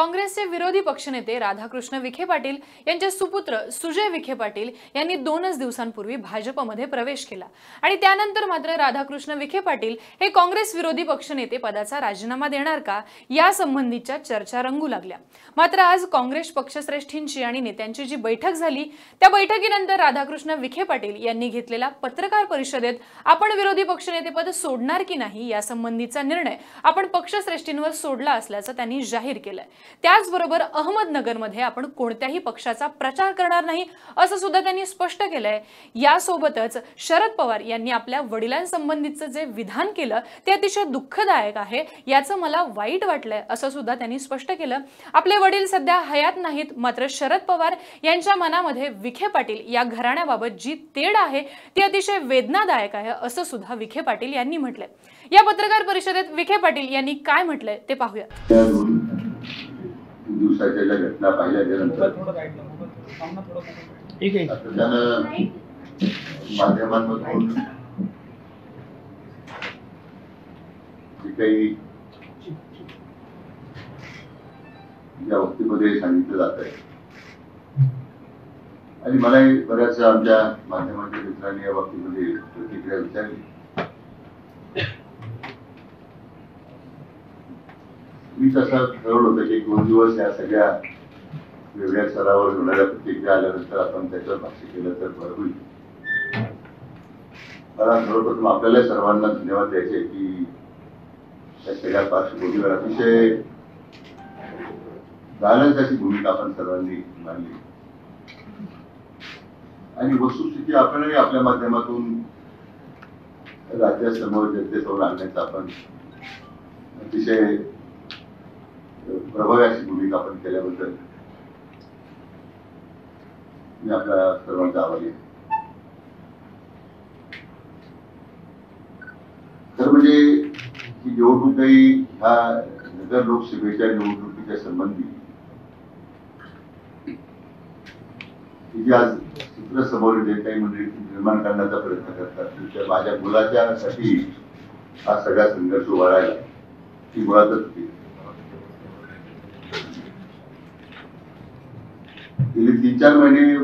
काँग्रेसचे विरोधी पक्षनेते राधाकृष्ण विखे पाटील यांचे सुपुत्र सुजय विखे पाटील यांनी दोनच दिवसांपूर्वी भाजपमध्ये प्रवेश केला. आणि त्यानंतर मात्र राधाकृष्ण विखे पाटील हे काँग्रेस विरोधी पक्षनेते पदाचा राजीनामा देणार का? यासंबंधीच्या चर्चा रंगू लागल्या. मात्र आज काँग्रेस पक्षश्रेष्ठींची आणि नेत्यांची जी बैठक झाली त्या बैठकीनंतर राधाकृष्ण विखे पाटील यांनी घेतलेल्या पत्रकार परिषदेत आपण विरोधी पक्षनेतेपद सोडणार की नाही यासंबंधीचा निर्णय आपण पक्षश्रेष्ठींवर सोडला असल्याचं त्यांनी जाहीर केलंय. त्याचबरोबर अहमदनगरमध्ये आपण कोणत्याही पक्षाचा प्रचार करणार नाही असं सुद्धा त्यांनी स्पष्ट केलंय. यासोबतच शरद पवार यांनी आपल्या वडिलांसंबंधीचं जे विधान केलं ते अतिशय दुःखदायक आहे याचं मला वाईट वाटलंय असं सुद्धा त्यांनी स्पष्ट केलं. आपले वडील सध्या हयात नाहीत मात्र शरद पवार यांच्या मनामध्ये विखे पाटील या घराण्याबाबत जी तेढ आहे ती अतिशय वेदनादायक आहे असं सुद्धा विखे पाटील यांनी म्हटलंय. या पत्रकार परिषदेत विखे पाटील यांनी काय म्हटलंय ते पाहूया दिवसाच्या ज्या घटना पाहिल्या त्यानंतर ठीक आहे. सातत्यानं माध्यमांमधून जे काही या बाबतीमध्ये सांगितलं जात आहे. आणि मलाही बऱ्याच आमच्या माध्यमांच्या मित्रांनी या बाबतीमध्ये प्रतिक्रिया विचारली. मी असं ठरवलं होतं की दोन दिवस या सगळ्या वेगळ्या स्तरावर होणाऱ्या प्रतिक्रिया आल्यानंतर आपण त्याच्यावर भाष्य केलं तर बरं होईल. मला सर्वप्रथम आपल्याला सर्वांना धन्यवाद द्यायचे की त्या सगळ्या पार्श्वभूमीवर अतिशय बॅलन्स अशी भूमिका आपण सर्वांनी मांडली. आणि वस्तुस्थिती आपणही आपल्या माध्यमातून राज्यासमोर जनतेसमोर आणण्याचा आपण अतिशय प्रभावी अशी भूमिका आपण केल्याबद्दल मी आपल्या सर्वांचा आभारी आहे. तर म्हणजे ही निवडणूक काही ह्या नगर लोकसभेच्या निवडणुकीच्या संबंधी ही जी आज चित्र समोर येते काही मंडळी निर्माण करण्याचा प्रयत्न करतात. त्या माझ्या मुलाच्यासाठी हा सगळा संघर्ष उभारायला ही मुळातच होती गेली तीन चार महिने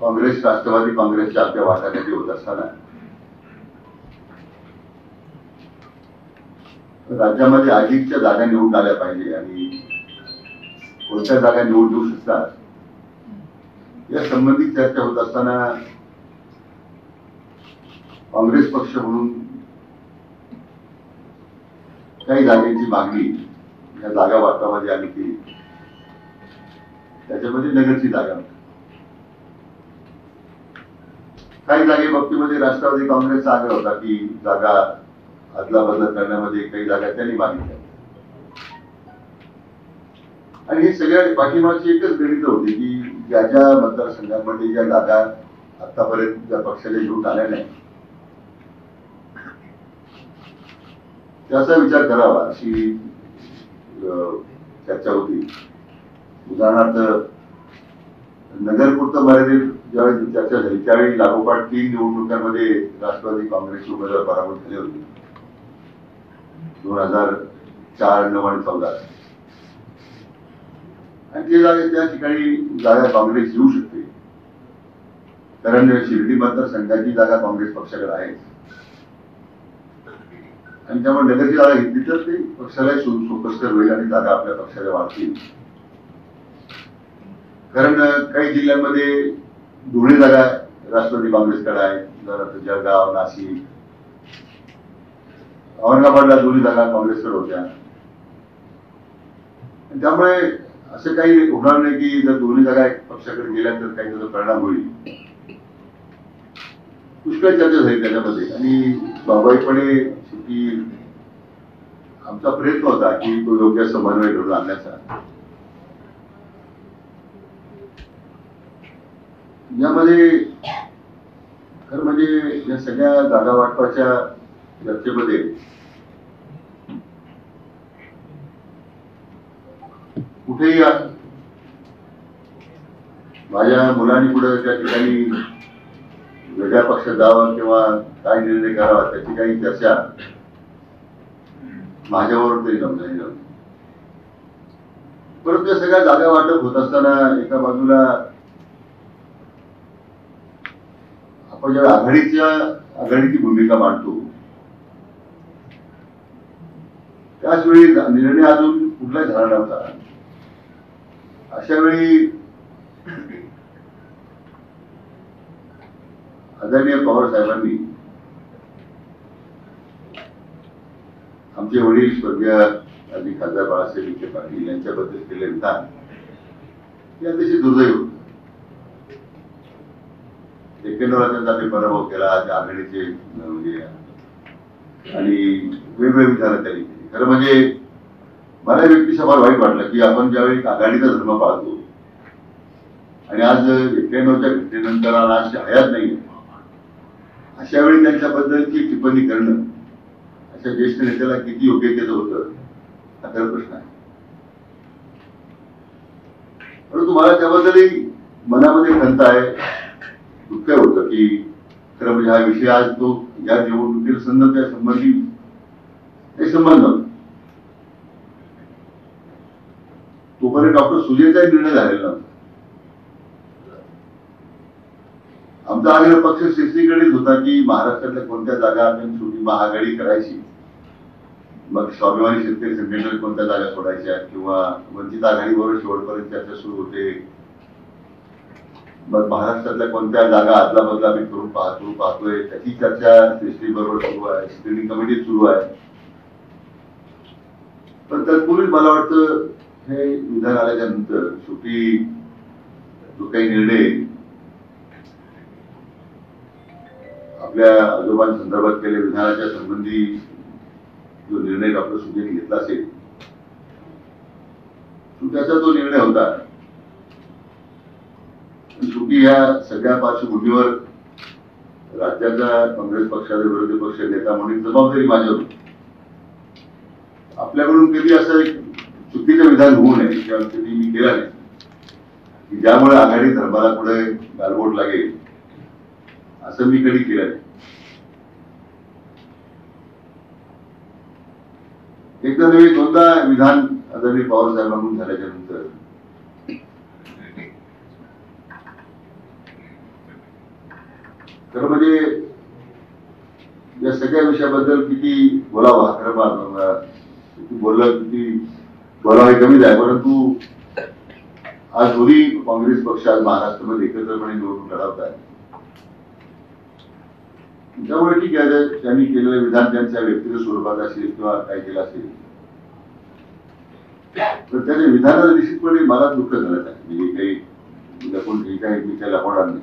काँग्रेस राष्ट्रवादी काँग्रेसच्या आपल्या वाटाघाटी होत असताना. राज्यामध्ये अधिकच्या जागा निवडून आल्या पाहिजे आणि कोणत्या जागा निवडून देऊ शकतात? या संबंधित चर्चा होत असताना काँग्रेस पक्ष म्हणून काही जागेची मागणी या जागा वाटपामध्ये आम्ही केली त्याच्यामध्ये नगरची जागा काही जागे बाबतीमध्ये राष्ट्रवादी काँग्रेस आग्रह होता की जागा अदला बदल करण्यामध्ये काही जागा त्यांनी मागितल्या. आणि हे सगळ्या पाठिंबाची एकच गणित होती की ज्या ज्या मतदारसंघामध्ये ज्या जागा आतापर्यंत ज्या पक्षाने घेऊन आल्या नाही त्याचा विचार करावा अशी अं, चर्चा होती. उदाहरणार्थ नगरपुरतं मर्यादित ज्यावेळी चर्चा झाली त्यावेळी लागोपाठ तीन निवडणुकांमध्ये राष्ट्रवादी काँग्रेसचे उमेदवार पराभूत झाले होते. दोन हजार चार नऊ आणि चौदा. आणि ते जागे त्या ठिकाणी जागा काँग्रेस येऊ शकते. कारण शिर्डी मतदारसंघाची जागा काँग्रेस पक्षाकडे आहे. आणि त्यामुळे नगरची जागा घेतली तर ते पक्षाला सोपस्कर होईल आणि जागा आपल्या पक्षाला वाढतील. कारण काही जिल्ह्यांमध्ये दोन्ही जागा राष्ट्रवादी काँग्रेसकडे आहे. उदाहरणार्थ जळगाव नाशिक औरंगाबादला दोन्ही जागा काँग्रेसकडे होत्या. त्यामुळे असं काही होणार नाही की जर दोन्ही जागा एक पक्षाकडे गेल्या तर काही त्याचा परिणाम होईल. पुष्कळ चर्चा झाली त्याच्यामध्ये. आणि स्वाभाविकपणे शेवटी आमचा प्रयत्न होता की तो योग्य समन्वय घडून आणण्याचा. यामध्ये खरं म्हणजे या सगळ्या जागा वाटपाच्या चर्चेमध्ये कुठेही माझ्या मुलांनी पुढे त्या ठिकाणी वेगळ्या पक्षात जावं किंवा काय निर्णय करावा त्याची काही चर्चा माझ्यावर तरी जमलेली नव्हती. परंतु सगळ्या जागा वाटप होत असताना एका बाजूला आपण ज्या आघाडीच्या आघाडीची भूमिका मांडतो त्याच वेळी निर्णय अजून कुठलाही झाला नव्हता. अशा वेळी आदरणीय पवार साहेबांनी आमचे वडील स्वर्गीय आधी खासदार बाळासाहेब विखे पाटील यांच्याबद्दल केले विधान हे अतिशय दुर्दैव होतं. एक्क्याण्णवला पराभव केला त्या आघाडीचे म्हणजे आणि वेगवेगळे विचार त्यांनी केले खरं म्हणजे मला व्यक्तिशः फार वाईट वाटलं की आपण ज्यावेळी आघाडीचा धर्म पाळतो आणि आज एक्क्याण्णवच्या घटनेनंतर आज हयात नाही अशा वेळी त्यांच्याबद्दलची टिप्पणी करणं अशा ज्येष्ठ नेत्याला किती योग्य केलं होतं हा खरा प्रश्न आहे परंतु मला त्याबद्दलही मनामध्ये खंत आहे काय होतं की खरं म्हणजे हा विषय आज तो या निवडणुकीला संदर्भ त्या संबंधी हे संबंध तोपर्यंत डॉक्टर सुजयचा निर्णय झालेला आमचा आग्रह पक्ष शिस्तीकडेच होता की महाराष्ट्रातल्या कोणत्या जागा आपण छोटी महाआघाडी करायची. मग स्वाभिमानी शेतकरी संघटनेला कोणत्या जागा सोडायच्या किंवा वंचित आघाडीबरोबर शेवटपर्यंत चर्चा सुरू होते. मग महाराष्ट्रातल्या कोणत्या जागा आदला बदला आम्ही करून पाहतो पाहतोय? त्याची चर्चा श्रेष्ठी बरोबर सुरू आहे स्क्रीनिंग कमिटीत सुरू आहे. पण तत्पूर्वी मला वाटतं हे विधान आल्याच्यानंतर शेवटी जो काही निर्णय आपल्या आजोबांसंदर्भात केलेल्या विधानाच्या संबंधी जो निर्णय डॉक्टर सुजयने घेतला असेल त्याचा तो निर्णय होता. शेवटी या सगळ्या पार्श्वभूमीवर राज्याचा काँग्रेस पक्षाचा विरोधी पक्ष नेता म्हणून जबाबदारी माझ्यावर. आपल्याकडून कधी असं एक चुकीचं विधान होऊ नये किंवा कधी मी केला नाही. की ज्यामुळे आघाडी धर्माला पुढे गालबोट लागेल असं मी कधी केलं नाही. एकदा नव्हे दोनदा विधान आदरणीय पवार साहेबांकडून झाल्याच्यानंतर खरं म्हणजे या सगळ्या विषयाबद्दल किती बोलावा? खरं बा- किती बोललं किती बोलावं हे कमीच आहे परंतु आज दोन्ही काँग्रेस पक्ष आज महाराष्ट्रामध्ये एकत्रपणे निवडणूक लढवत आहे त्यामुळे ठीक आहे त्यांनी केलेलं विधान त्यांच्या व्यक्तिगत स्वरूपात असेल किंवा काय केलं असेल तर त्याच्या विधानाला निश्चितपणे मला दुःख झालं आहे. म्हणजे काही लपून ठीक आहे मी काही लपवणार नाही.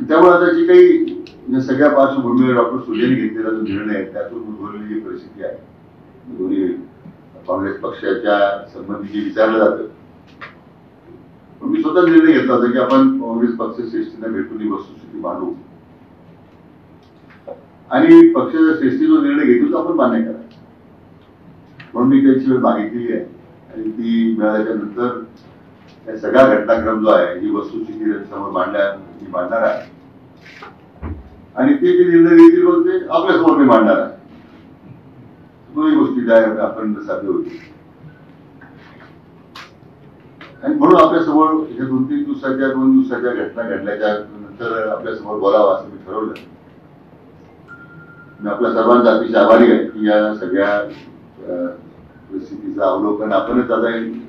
त्यामुळे आता जी काही सगळ्या पार्श्वभूमीवर डॉक्टर सुजयने घेतलेला जो निर्णय आहे त्यातून उद्भवलेली जी परिस्थिती आहे दोन्ही काँग्रेस पक्षाच्या संबंधी जे विचारलं जातं. मी स्वतः निर्णय घेतला होता की आपण काँग्रेस पक्ष श्रेष्ठींना भेटून ही वस्तुस्थिती मांडू. आणि पक्षाच्या श्रेष्ठी जो निर्णय घेतो तो आपण मान्य करा. म्हणून मी त्याची वेळ मागितलेली आहे. आणि ती मिळाल्याच्या नंतर या सगळा घटनाक्रम जो आहे ही वस्तुस्थिती समोर मांडल्या मी मांडणार आहे. आणि ते जे निर्णय घेतील मग ते आपल्यासमोर मी मांडणार आहे. दोन्ही गोष्टी ज्या आहेत आपण साध्य होती आणि म्हणून आपल्यासमोर हे दोन तीन दिवसाच्या दोन दिवसाच्या घटना घडल्याच्या नंतर आपल्यासमोर बोलावं असं मी ठरवलं. मी आपल्या सर्वांचा अतिशय आभारी आहे की या सगळ्या अं, परिस्थितीचं अवलोकन आपणच आता येईल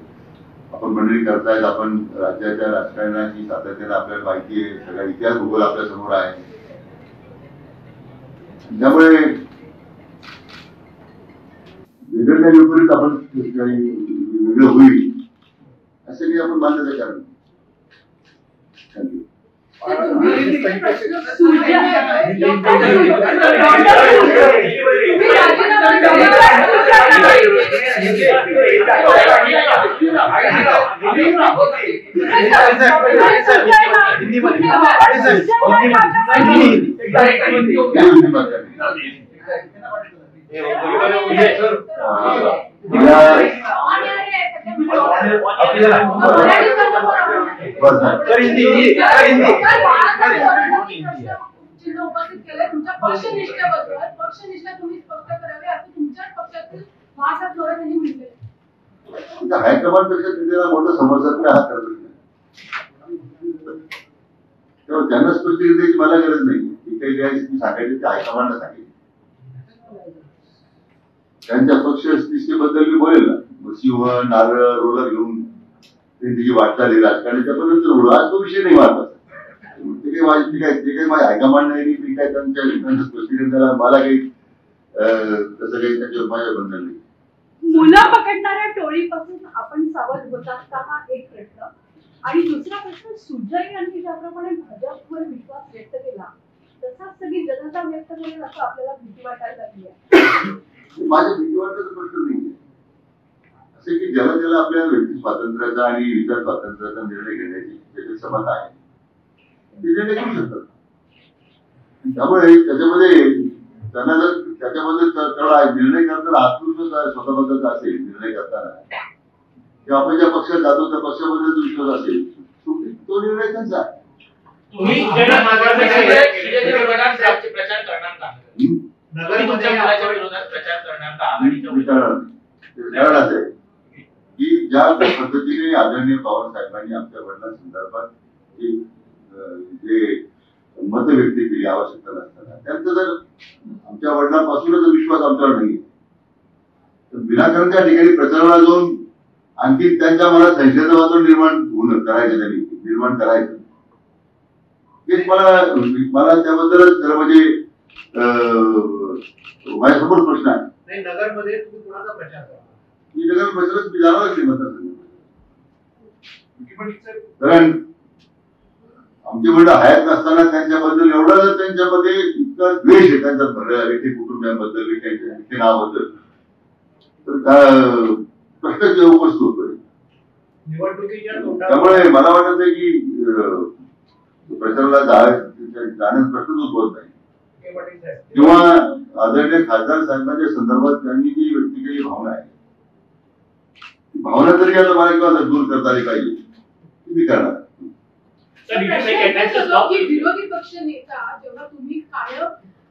आपण मंडळी करतायत आपण राज्याच्या राजकारणाची सातत्याने आपल्याला माहिती आहे सगळा इतिहास भूगोल आपल्यासमोर आहे. त्यामुळे वेगळ्या विपरीत आपण काही वेगळं होईल असं काही आपण मान्यता करा थँक्यू चिन्ह उपस्थित केलंय तुमच्या पक्षनिष्ठेबद्दल. पक्षनिष्ठा तुम्ही स्पष्ट करावी. हायकमांडपेक्षा तुमच्याच हा मोठं समजत नाही हा प्रश्न तेव्हा त्यांना स्पष्टीकरण द्यायची मला गरज नाही. मी काही जे सांगायचे ते हायकमांडला सांगितले त्यांच्या पक्ष निष्ठेबद्दल मी बोलेल ना. सिंह नारळ रोलर घेऊन त्यांची तिची वाटचाल राजकारणाच्या पर्यंत रोड आज तो विषय नाही महत्त्वाचा ते काही माझे ते काय ते काही माझ्या हायकमांड नाही मी काय त्यांच्या स्पष्टीकरण मला काही अं, तसं काही त्यांच्यावर माझ्या बंधन नाही. मुलं पकडणाऱ्या टोळीपासून आपण सावध होतात का हा एक प्रश्न. आणि दुसरा प्रश्न सुजय यांनी ज्याप्रमाणे भाजपवर विश्वास व्यक्त केला तसाच सगळी जनता व्यक्त करेल असं आपल्याला भीती वाटायला लागली आहे. माझ्या भीतीवाटाचा प्रश्न नाही. असे की ज्याला ज्याला आपल्या व्यक्ती स्वातंत्र्याचा आणि विचार स्वातंत्र्याचा निर्णय घेण्याची त्याची क्षमता आहे. ते निर्णय घेऊ शकतात. त्यामुळे त्याच्यामध्ये त्यांना जर त्याच्यामध्ये तेवढा निर्णय करताना आत्मविश्वास आहे स्वतःबद्दलचा असेल निर्णय करताना. किंवा आपण ज्या पक्षात जातो त्या पक्षाबद्दल विश्वास असेल. तो- तो निर्णय त्यांचा. आहे. का? ज्या पद्धतीने आदरणीय पवार साहेबांनी आमच्या वडिलांसंदर्भात जी, मत व्यक्त केली आवश्यकता नसताना त्यांचा आमच्या वडिलांपासूनच विश्वास आमच्यावर नाही तर विनाकारण त्या ठिकाणी प्रचाराला जाऊन आणखी त्यांच्या मनात संशयाचं वातावरण निर्माण होऊन करायचं त्यांनी निर्माण करायचं. हेच मला मला त्याबद्दलच खरं म्हणजे माझ्यासमोर प्रश्न आहे. नाही नगरमध्ये तुम्ही कुणाचा प्रचार मी नगर परिसरात मी जाणारच नाही मतदारसंघात. कारण आमचे मंडळ हयात नसताना त्यांच्याबद्दल एवढा जर त्यांच्यामध्ये इतका द्वेष आहे त्यांचा भरलेला विखे कुटुंबियांबद्दल विखे नावाबद्दल तर का- प्रश्नच उपस्थित होतोय त्यामुळे मला वाटत आहे की प्रचाराला जाण्यास प्रश्नच उद्भवत नाही. किंवा आदरणीय खासदार साहेबांच्या संदर्भात त्यांनी जी व्यक्त केलेली भावना आहे. भावना तरी आता मला किंवा दूर करता आली पाहिजे. ती मी करणार तर की विरोधी पक्ष नेता जेव्हा तुम्ही कायम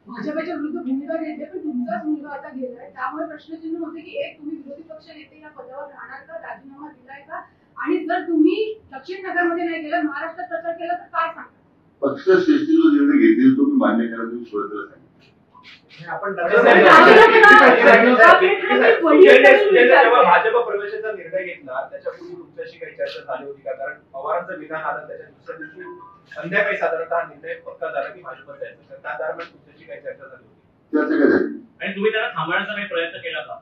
भाजपच्या विरुद्ध भूमिका घेतली पण तुमचाच मुलगा आता गेलाय. त्यामुळे प्रश्नचिन्ह होते की एक तुम्ही विरोधी पक्ष नेते या पदावर राहणार का राजीनामा दिलाय का? आणि जर तुम्ही दक्षिण नगरमध्ये नाही गेलं महाराष्ट्रात प्रचार केला तर काय सांगा पक्ष निर्णय घेतील तो मी मान्य करायला तुम्ही सुरुवातीला सांगितलं भाजप प्रवेशाचा निर्णय घेतला त्याच्यापूर्वी तुमच्याशी काही चर्चा झाली होती का? कारण पवारांचं विधान आलं त्याच्या दुसऱ्या दिवशी संध्याकाळी साधारणतः निर्णय पक्का झाला की भाजपत जायचं. तर त्या दरम्यान तुमच्याशी काही चर्चा झाली होती. आणि तुम्ही त्यांना थांबवण्याचा काही प्रयत्न केला का?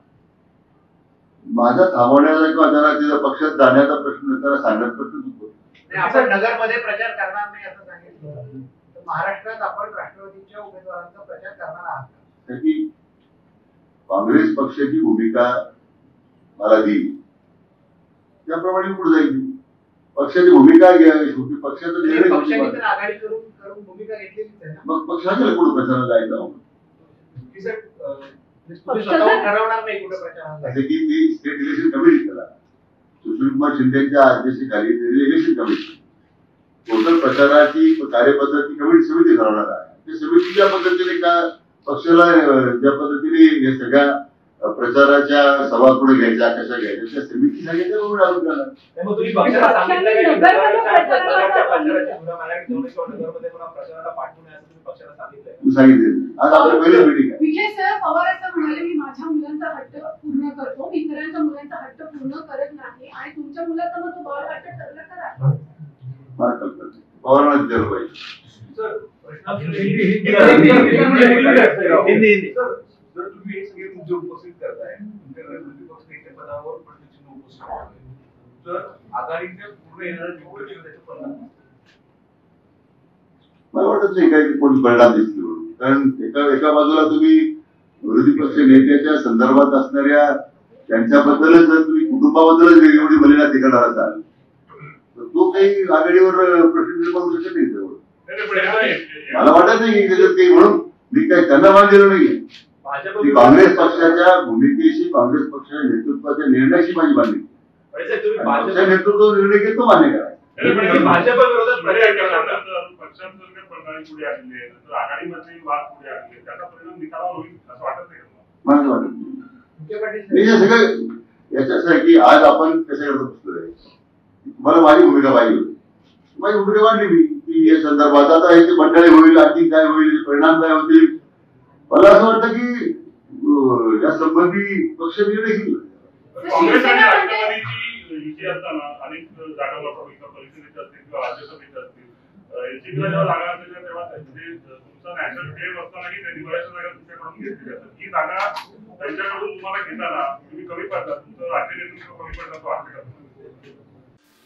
माझा थांबवण्याचा किंवा त्याला तिथं पक्षात जाण्याचा प्रश्न त्याला सांगण्याचा प्रश्न होतो. नाही, आपण नगरमध्ये प्रचार करणार नाही असं सांगितलं. तर महाराष्ट्रात आपण राष्ट्रवादीच्या उमेदवारांचा प्रचार करणार आहात का? की काँग्रेस पक्षाची भूमिका मला दिली त्याप्रमाणे पुढे जाईल. पक्षाची भूमिका घ्या शेवटी पक्षाचा निर्णय पक्षाने शेवटी तर आघाडी करून करून भूमिका घेतलेलीच आहे ना? मग पक्षाच्या पुढे प्रचाराला जायचं? कुठे की ती स्टेट इलेक्शन कमिटी केला. सुशील कुमार शिंदेच्या अध्यक्षतेखाली त्याची इलेक्शन कमिटी टोटल प्रचाराची कार्यपद्धती कमिटी समिती ठरवणार आहे? त्या समिती ज्या पद्धतीने का पक्षाला ज्या पद्धतीने या सगळ्या प्रचाराच्या सभा पुढे घ्यायच्या कशा घ्यायच्या त्या समिती सांगितल्या बरोबर आपण करणार नाही, मग तुम्ही पक्षाला सांगितलं का की नगरमध्ये नगरच्या प्रचाराला नगरच्या सांगितलं. प्रचाराची धुरा मराठी ठेवणे किंवा नगरमध्ये पुन्हा प्रचाराला पाठवू नये असं तुम्ही पक्षाला सांगितलंय. मी सांगितले. आज आपलं पहिलं मिटिंग आहे. विखे साहेब पवार असं म्हणाले मी माझ्या मुलांचा हट्ट पूर्ण करतो. मी इतरांच्या मुलांचा हट्ट पूर्ण करत नाही. आणि तुमच्या मुलाचा मग तो बाळ हट्ट ठरला करा. पवारांना विचारलं पाहिजे. जर तुम्ही हे सगळे मुद्दे उपस्थित करताय उपस्थित तर आघाडीच्या पूर्ण येणाऱ्या निवडणुकीवर परिणाम मला वाटत नाही काही कोणी परिणाम दिसतील म्हणून कारण एका एका बाजूला तुम्ही विरोधी पक्ष नेत्याच्या संदर्भात असणाऱ्या त्यांच्याबद्दलच जर तुम्ही कुटुंबाबद्दलच एवढी बलिदान तिकडणार असाल तर तो काही आघाडीवर प्रश्न निर्माण होऊ शकत नाही मला वाटत नाही की त्याच्यात काही म्हणून. मी काही त्यांना मान दिलं नाहीये. भाजप की काँग्रेस पक्षाच्या भूमिकेशी काँग्रेस पक्षाच्या नेतृत्वाच्या निर्णयाशी माझी मान्य साहेब, तुम्ही पक्ष भाजप नेतृत्व निर्णय घेतो मान्य करा. भाजप विरोधात प्रचार करणार. का? पक्षांतर्गत प्रणाली पुढे आलेली आहे? नंतर आघाडीमध्ये वाद पुढे आलेले आहेत. त्याचा परिणाम निकालावर होईल असं वाटत नाही तुम्हाला? मला वाटत. नाही हे जे सगळं याचं असं आहे की आज आपण कशाकरता बसलोय? मला माझी भूमिका पाहिजे होती. माझी भूमिका मांडली मी. की या संदर्भात आता याची मंडळी होईल आणखी काय होईल परिणाम काय होतील? मला असं वाटतं की या संबंधी पक्ष निर्णय घेईल. काँग्रेस आणि राष्ट्रवादीची युती असताना अनेक जागा परिषदेच्या असतील किंवा राज्यसभेच्या असतील यांची जेव्हा जागा असलेल्या तेव्हा म्हणजे तुमचा नॅशनल क्लेम असतानाही त्या निवडायच्या जागा तुमच्याकडून घेतली जातात ही जागा त्यांच्याकडून तुम्हाला घेताना तुम्ही कमी पडता तुमचं राज्य नेतृत्व कमी पडतं का